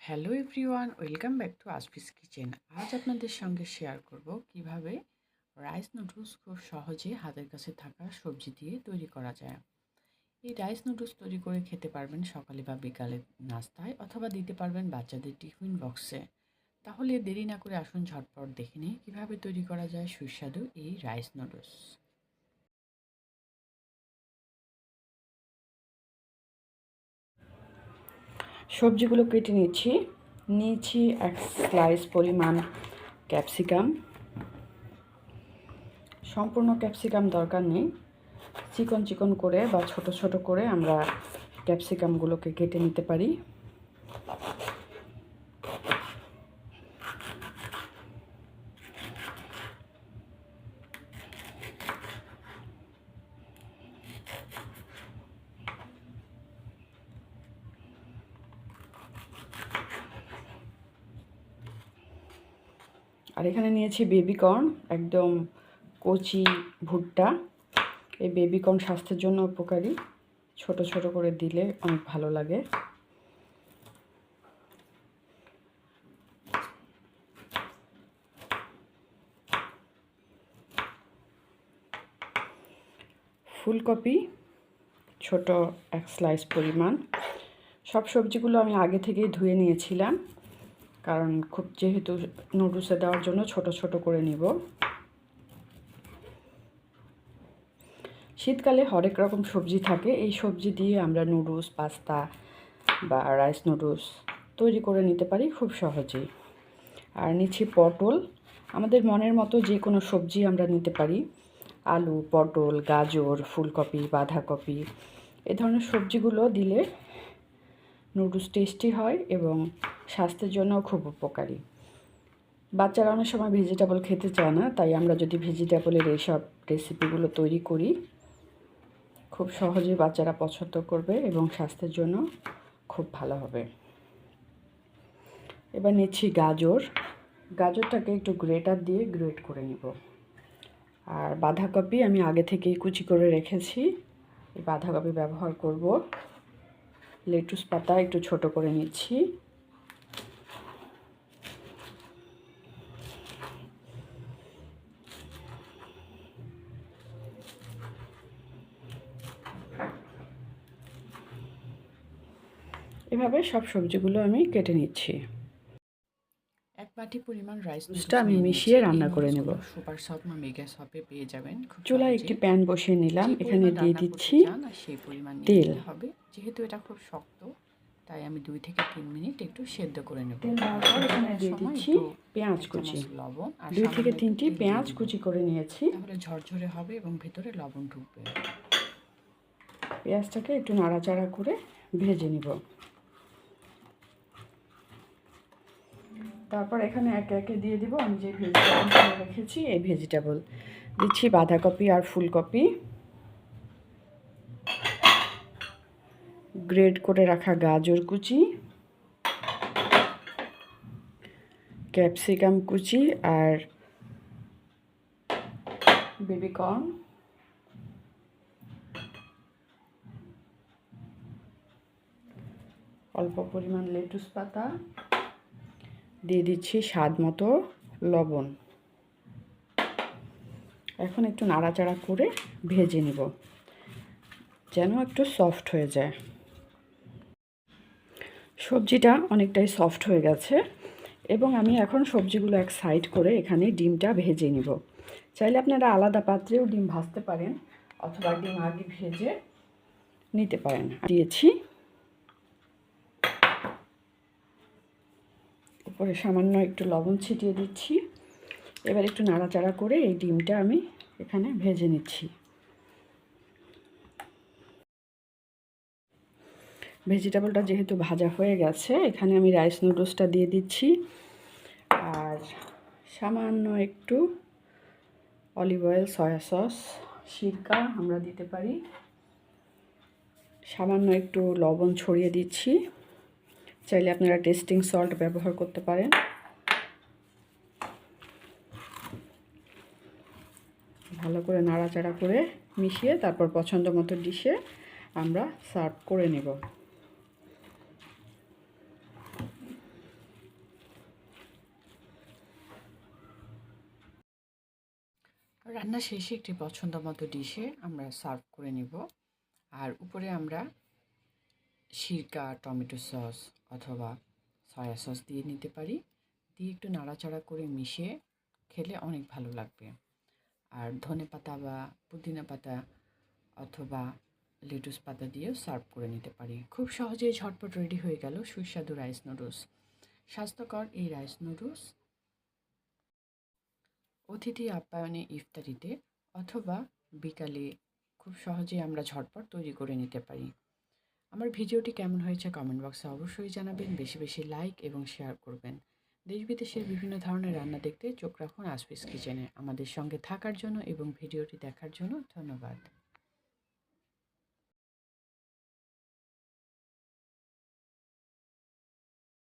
Hello everyone welcome back to আসপিস kitchen আজ আপনাদের সঙ্গে শেয়ার করব কীভাবে রাইস নুডলস খুব সহজে হাতের কাছে থাকা সবজি দিয়ে তৈরি করা যায়। এই রাইস নুডলস তৈরি করে খেতে পারবেন সকালে বা বিকালে নাস্তায় অথবা দিতে পারবেন বাচ্চাদের টিফিন বক্সে তাহলে দেরি না করে আসুন ঝটপট দেখে নিই কীভাবে তৈরি করা যায় সুস্বাদু এই রাইস নুডলস সবজিগুলো কেটে নিচ্ছি নিয়েছি এক স্লাইস পরিমাণ ক্যাপসিকাম সম্পূর্ণ ক্যাপসিকাম দরকার নেই। চিকন চিকন করে বা ছোট ছোট করে আমরা ক্যাপসিকামগুলোকে কেটে নিতে পারি। আর এখানে নিয়েছি বেবিকর্ন একদম কচি ভুট্টা। এই বেবিকর্ন স্বাস্থ্যের জন্য উপকারী। ছোট ছোট করে দিলে অনেক ভালো লাগে। ফুলকপি, ছোট এক স্লাইস পরিমাণ। সব সবজিগুলো আমি আগে থেকেই ধুয়ে নিয়েছিলাম। কারণ খুব যেহেতু নুডলসে দেওয়ার জন্য ছোট ছোট করে নিব। শীতকালে হরেক রকম সবজি থাকে। এই সবজি দিয়ে আমরা নুডলস পাস্তা বা রাইস নুডলস তৈরি করে নিতে পারি খুব সহজেই। আর নিচ্ছি পটল। আমাদের মনের মতো যে কোনো সবজি আমরা নিতে পারি। আলু, পটল, গাজর, ফুলকপি, বাঁধাকপি, এ ধরনের সবজিগুলো দিলে নুডলস টেস্টি হয় এবং স্বাস্থ্যের জন্য খুব উপকারী। বাচ্চারা অনেক সময় ভেজিটেবল খেতে চায় না, তাই আমরা যদি ভেজিটেবলের এইসব রেসিপিগুলো তৈরি করি, খুব সহজেই বাচ্চারা পছন্দ করবে এবং স্বাস্থ্যের জন্য খুব ভালো হবে। এবার নিচ্ছি গাজর। গাজরটাকে একটু গ্রেটার দিয়ে গ্রেট করে নিব। আর বাঁধাকপি আমি আগে থেকেই কুচি করে রেখেছি। এই বাঁধাকপি ব্যবহার করব। লেটুস পাতা একটু ছোট করে নিচ্ছি। এভাবে সব সবজিগুলো আমি কেটে নিচ্ছি। এক বাটি পরিমাণ রাইস নুডলসটা আমি মিশিয়ে রান্না করে নেব। সুপার শপ বা মেগা শপে পেয়ে যাবেন। চুলায় একটি প্যান বসিয়ে নিলাম। এখানে দিয়ে দিচ্ছি সেই পরিমাণ তেল। হবে। যেহেতু এটা খুব শক্ত তাই আমি দুই থেকে তিন মিনিট একটু সেদ্ধ করে নেব। এখানে দিয়ে দিচ্ছি পেঁয়াজ কুচি। লবণ আর দুই থেকে তিনটি পেঁয়াজ কুচি করে নিয়েছি। তাহলে ঝরঝরে হবে এবং ভেতরে লবণ ঢুকবে। পেঁয়াজটাকে একটু নাড়াচাড়া করে ভেজে নিব। তারপর এখানে একে একে দিয়ে দিব। আমি যে ভেজিটেবল রেখেছি এই ভেজিটেবল। দিচ্ছি বাঁধাকপি আর ফুলকপি। গ্রেড করে রাখা গাজর কুচি ক্যাপসিকাম কুচি আর বেবিকর্ন অল্প পরিমাণ লেটুস পাতা, দিয়ে দিচ্ছি স্বাদ মতো লবণ। এখন একটু নাড়াচাড়া করে ভেজে নিব, যেন একটু সফট হয়ে যায়। সবজিটা অনেকটাই সফট হয়ে গেছে এবং আমি এখন সবজিগুলো এক সাইড করে এখানে ডিমটা ভেজে নিব। চাইলে আপনারা আলাদা পাত্রেও ডিম ভাজতে পারেন অথবা ডিম আগে ভেজে নিতে পারেন। দিয়েছি। উপরে সামান্য একটু লবণ ছিটিয়ে দিচ্ছি। এবার একটু নাড়াচাড়া করে এই ডিমটা আমি এখানে ভেজে নিচ্ছি। ভেজিটেবলটা যেহেতু ভাজা হয়ে গেছে, এখানে আমি রাইস নুডলসটা দিয়ে দিচ্ছি। আর সামান্য একটু অলিভ অয়েল, সয়া সস, সিরকা আমরা দিতে পারি। সামান্য একটু লবণ ছড়িয়ে দিচ্ছি। চাইলে আপনারা টেস্টিং সল্ট ব্যবহার করতে পারেন। ভালো করে নাড়াচাড়া করে মিশিয়ে তারপর পছন্দ মতো ডিশে আমরা সার্ভ করে নেব। রান্না শেষে একটি পছন্দ মতো ডিশে আমরা সার্ভ করে নিব। আর উপরে আমরা সিরকা, টমেটো সস অথবা সয়া সস দিয়ে নিতে পারি। দিয়ে একটু নাড়াচাড়া করে মিশিয়ে খেলে অনেক ভালো লাগবে। আর ধনে পাতা বা পুদিনা পাতা অথবা লেটুস পাতা দিয়েও সার্ভ করে নিতে পারি। খুব সহজেই ঝটপট রেডি হয়ে গেল সুস্বাদু রাইস নুডলস। স্বাস্থ্যকর এই রাইস নুডলস অতিথি আপ্যায়নে ইফতারিতে অথবা বিকালে খুব সহজে আমরা ঝটপট তৈরি করে নিতে পারি। আমার ভিডিওটি কেমন হয়েছে কমেন্ট বক্সে অবশ্যই জানাবেন, বেশি বেশি লাইক এবং শেয়ার করবেন। দেশ বিদেশের বিভিন্ন ধরনের রান্না দেখতে চোখ রাখুন আসপিস কিচেনে আমাদের সঙ্গে থাকার জন্য এবং ভিডিওটি দেখার জন্য ধন্যবাদ।